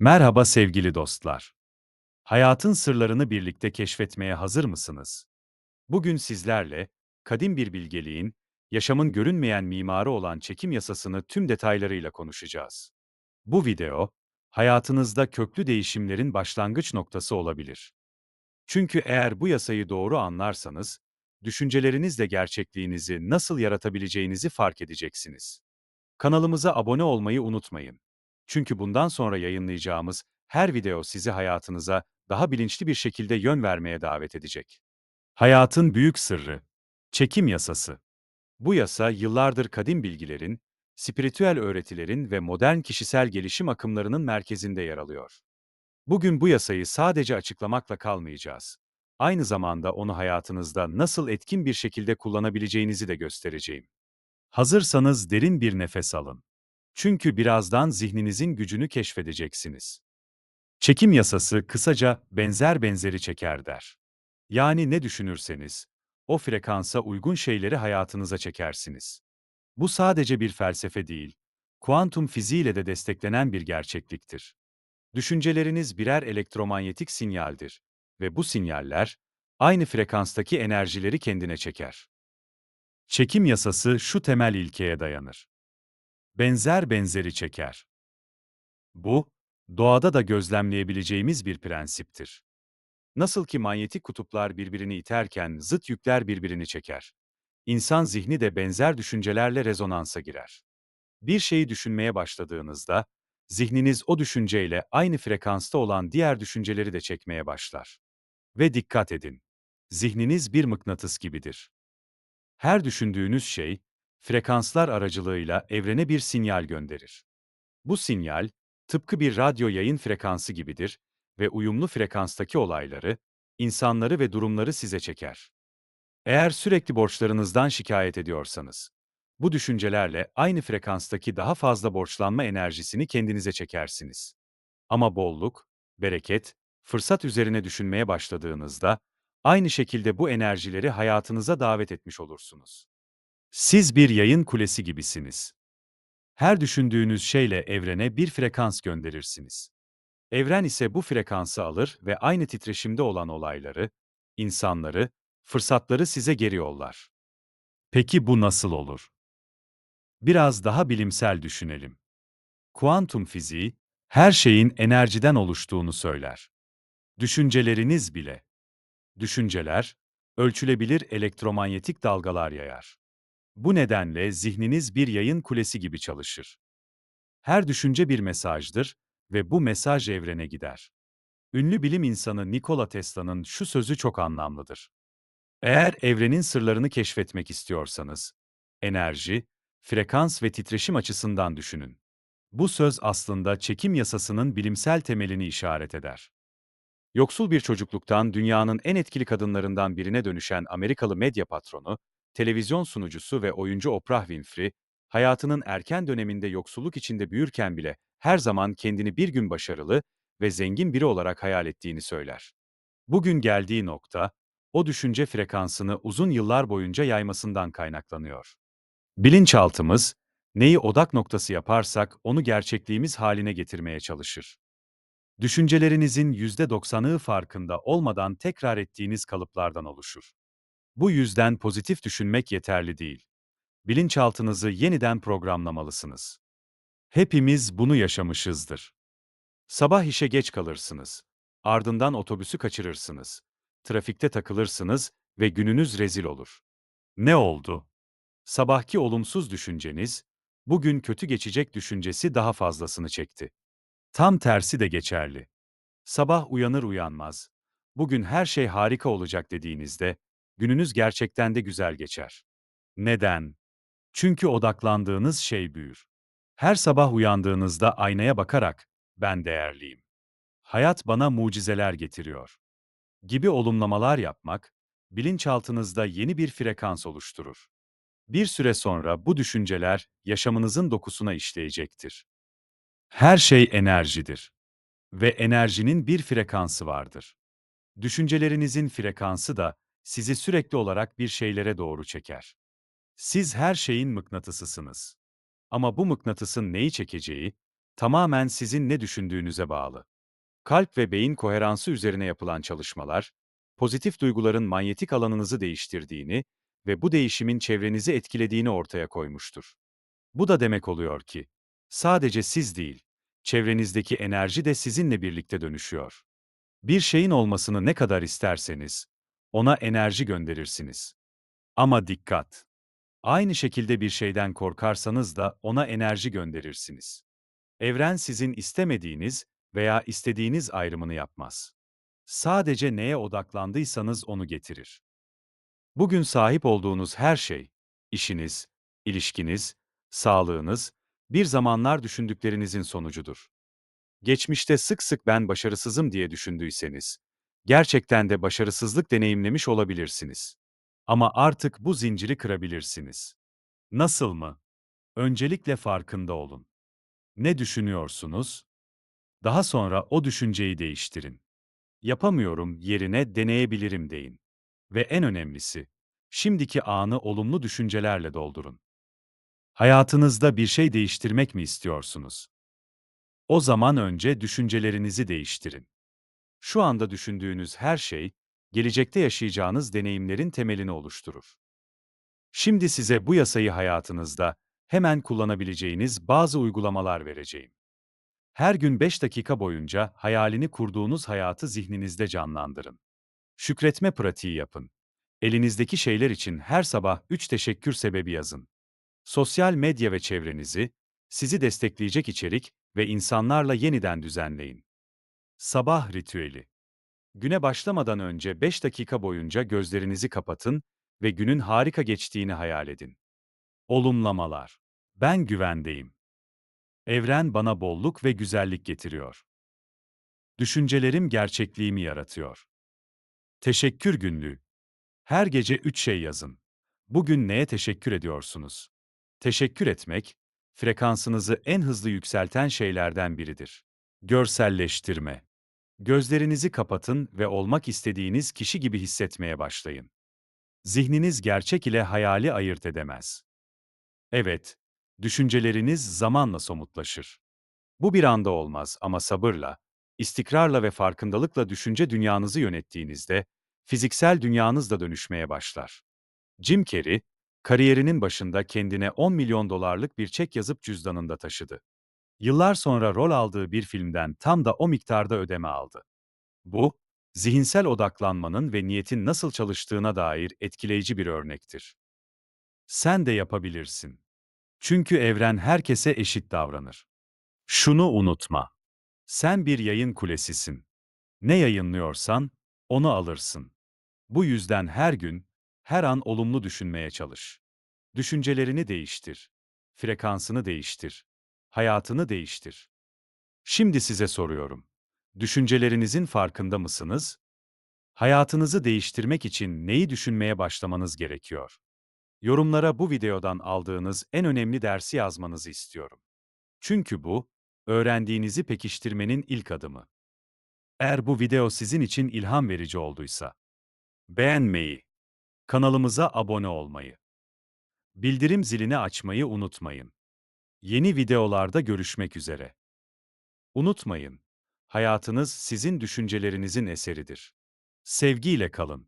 Merhaba sevgili dostlar. Hayatın sırlarını birlikte keşfetmeye hazır mısınız? Bugün sizlerle kadim bir bilgeliğin, yaşamın görünmeyen mimarı olan çekim yasasını tüm detaylarıyla konuşacağız. Bu video, hayatınızda köklü değişimlerin başlangıç noktası olabilir. Çünkü eğer bu yasayı doğru anlarsanız, düşüncelerinizle gerçekliğinizi nasıl yaratabileceğinizi fark edeceksiniz. Kanalımıza abone olmayı unutmayın. Çünkü bundan sonra yayınlayacağımız her video sizi hayatınıza daha bilinçli bir şekilde yön vermeye davet edecek. Hayatın büyük sırrı. Çekim yasası. Bu yasa yıllardır kadim bilgilerin, spiritüel öğretilerin ve modern kişisel gelişim akımlarının merkezinde yer alıyor. Bugün bu yasayı sadece açıklamakla kalmayacağız. Aynı zamanda onu hayatınızda nasıl etkin bir şekilde kullanabileceğinizi de göstereceğim. Hazırsanız derin bir nefes alın. Çünkü birazdan zihninizin gücünü keşfedeceksiniz. Çekim yasası kısaca benzer benzeri çeker der. Yani ne düşünürseniz, o frekansa uygun şeyleri hayatınıza çekersiniz. Bu sadece bir felsefe değil, kuantum fiziğiyle de desteklenen bir gerçekliktir. Düşünceleriniz birer elektromanyetik sinyaldir ve bu sinyaller aynı frekanstaki enerjileri kendine çeker. Çekim yasası şu temel ilkeye dayanır. Benzer benzeri çeker. Bu, doğada da gözlemleyebileceğimiz bir prensiptir. Nasıl ki manyetik kutuplar birbirini iterken zıt yükler birbirini çeker. İnsan zihni de benzer düşüncelerle rezonansa girer. Bir şeyi düşünmeye başladığınızda, zihniniz o düşünceyle aynı frekansta olan diğer düşünceleri de çekmeye başlar. Ve dikkat edin, zihniniz bir mıknatıs gibidir. Her düşündüğünüz şey, frekanslar aracılığıyla evrene bir sinyal gönderir. Bu sinyal, tıpkı bir radyo yayın frekansı gibidir ve uyumlu frekanstaki olayları, insanları ve durumları size çeker. Eğer sürekli borçlarınızdan şikayet ediyorsanız, bu düşüncelerle aynı frekanstaki daha fazla borçlanma enerjisini kendinize çekersiniz. Ama bolluk, bereket, fırsat üzerine düşünmeye başladığınızda, aynı şekilde bu enerjileri hayatınıza davet etmiş olursunuz. Siz bir yayın kulesi gibisiniz. Her düşündüğünüz şeyle evrene bir frekans gönderirsiniz. Evren ise bu frekansı alır ve aynı titreşimde olan olayları, insanları, fırsatları size geri yollar. Peki bu nasıl olur? Biraz daha bilimsel düşünelim. Kuantum fiziği, her şeyin enerjiden oluştuğunu söyler. Düşünceleriniz bile. Düşünceler, ölçülebilir elektromanyetik dalgalar yayar. Bu nedenle zihniniz bir yayın kulesi gibi çalışır. Her düşünce bir mesajdır ve bu mesaj evrene gider. Ünlü bilim insanı Nikola Tesla'nın şu sözü çok anlamlıdır. Eğer evrenin sırlarını keşfetmek istiyorsanız, enerji, frekans ve titreşim açısından düşünün. Bu söz aslında çekim yasasının bilimsel temelini işaret eder. Yoksul bir çocukluktan dünyanın en etkili kadınlarından birine dönüşen Amerikalı medya patronu, televizyon sunucusu ve oyuncu Oprah Winfrey, hayatının erken döneminde yoksulluk içinde büyürken bile her zaman kendini bir gün başarılı ve zengin biri olarak hayal ettiğini söyler. Bugün geldiği nokta, o düşünce frekansını uzun yıllar boyunca yaymasından kaynaklanıyor. Bilinçaltımız, neyi odak noktası yaparsak onu gerçekliğimiz haline getirmeye çalışır. Düşüncelerinizin %90'ı farkında olmadan tekrar ettiğiniz kalıplardan oluşur. Bu yüzden pozitif düşünmek yeterli değil. Bilinçaltınızı yeniden programlamalısınız. Hepimiz bunu yaşamışızdır. Sabah işe geç kalırsınız. Ardından otobüsü kaçırırsınız. Trafikte takılırsınız ve gününüz rezil olur. Ne oldu? Sabahki olumsuz düşünceniz, bugün kötü geçecek düşüncesi daha fazlasını çekti. Tam tersi de geçerli. Sabah uyanır uyanmaz, bugün her şey harika olacak dediğinizde, gününüz gerçekten de güzel geçer. Neden? Çünkü odaklandığınız şey büyür. Her sabah uyandığınızda aynaya bakarak, ben değerliyim. Hayat bana mucizeler getiriyor. Gibi olumlamalar yapmak, bilinçaltınızda yeni bir frekans oluşturur. Bir süre sonra bu düşünceler yaşamınızın dokusuna işleyecektir. Her şey enerjidir ve enerjinin bir frekansı vardır. Düşüncelerinizin frekansı da sizi sürekli olarak bir şeylere doğru çeker. Siz her şeyin mıknatısısınız. Ama bu mıknatısın neyi çekeceği, Tamamen sizin ne düşündüğünüze bağlı. Kalp ve beyin koheransı üzerine yapılan çalışmalar, pozitif duyguların manyetik alanınızı değiştirdiğini ve bu değişimin çevrenizi etkilediğini ortaya koymuştur. Bu da demek oluyor ki, sadece siz değil, çevrenizdeki enerji de sizinle birlikte dönüşüyor. Bir şeyin olmasını ne kadar isterseniz, ona enerji gönderirsiniz. Ama dikkat! Aynı şekilde bir şeyden korkarsanız da ona enerji gönderirsiniz. Evren sizin istemediğiniz veya istediğiniz ayrımını yapmaz. Sadece neye odaklandıysanız onu getirir. Bugün sahip olduğunuz her şey, işiniz, ilişkiniz, sağlığınız, bir zamanlar düşündüklerinizin sonucudur. Geçmişte sık sık ben başarısızım diye düşündüyseniz, gerçekten de başarısızlık deneyimlemiş olabilirsiniz. Ama artık bu zinciri kırabilirsiniz. Nasıl mı? Öncelikle farkında olun. Ne düşünüyorsunuz? Daha sonra o düşünceyi değiştirin. Yapamıyorum yerine deneyebilirim deyin. Ve en önemlisi, şimdiki anı olumlu düşüncelerle doldurun. Hayatınızda bir şey değiştirmek mi istiyorsunuz? O zaman önce düşüncelerinizi değiştirin. Şu anda düşündüğünüz her şey, gelecekte yaşayacağınız deneyimlerin temelini oluşturur. Şimdi size bu yasayı hayatınızda hemen kullanabileceğiniz bazı uygulamalar vereceğim. Her gün 5 dakika boyunca hayalini kurduğunuz hayatı zihninizde canlandırın. Şükretme pratiği yapın. Elinizdeki şeyler için her sabah 3 teşekkür sebebi yazın. Sosyal medya ve çevrenizi, sizi destekleyecek içerik ve insanlarla yeniden düzenleyin. Sabah ritüeli. Güne başlamadan önce 5 dakika boyunca gözlerinizi kapatın ve günün harika geçtiğini hayal edin. Olumlamalar. Ben güvendeyim. Evren bana bolluk ve güzellik getiriyor. Düşüncelerim gerçekliğimi yaratıyor. Teşekkür günlüğü. Her gece üç şey yazın. Bugün neye teşekkür ediyorsunuz? Teşekkür etmek, frekansınızı en hızlı yükselten şeylerden biridir. Görselleştirme. Gözlerinizi kapatın ve olmak istediğiniz kişi gibi hissetmeye başlayın. Zihniniz gerçek ile hayali ayırt edemez. Evet, düşünceleriniz zamanla somutlaşır. Bu bir anda olmaz ama sabırla, istikrarla ve farkındalıkla düşünce dünyanızı yönettiğinizde, fiziksel dünyanız da dönüşmeye başlar. Jim Carrey, kariyerinin başında kendine 10 milyon dolarlık bir çek yazıp cüzdanında taşıdı. Yıllar sonra rol aldığı bir filmden tam da o miktarda ödeme aldı. Bu, zihinsel odaklanmanın ve niyetin nasıl çalıştığına dair etkileyici bir örnektir. Sen de yapabilirsin. Çünkü evren herkese eşit davranır. Şunu unutma. Sen bir yayın kulesisin. Ne yayınlıyorsan, onu alırsın. Bu yüzden her gün, her an olumlu düşünmeye çalış. Düşüncelerini değiştir. Frekansını değiştir. Hayatını değiştir. Şimdi size soruyorum. Düşüncelerinizin farkında mısınız? Hayatınızı değiştirmek için neyi düşünmeye başlamanız gerekiyor? Yorumlara bu videodan aldığınız en önemli dersi yazmanızı istiyorum. Çünkü bu, öğrendiğinizi pekiştirmenin ilk adımı. Eğer bu video sizin için ilham verici olduysa, beğenmeyi, kanalımıza abone olmayı, bildirim zilini açmayı unutmayın. Yeni videolarda görüşmek üzere. Unutmayın, hayatınız sizin düşüncelerinizin eseridir. Sevgiyle kalın.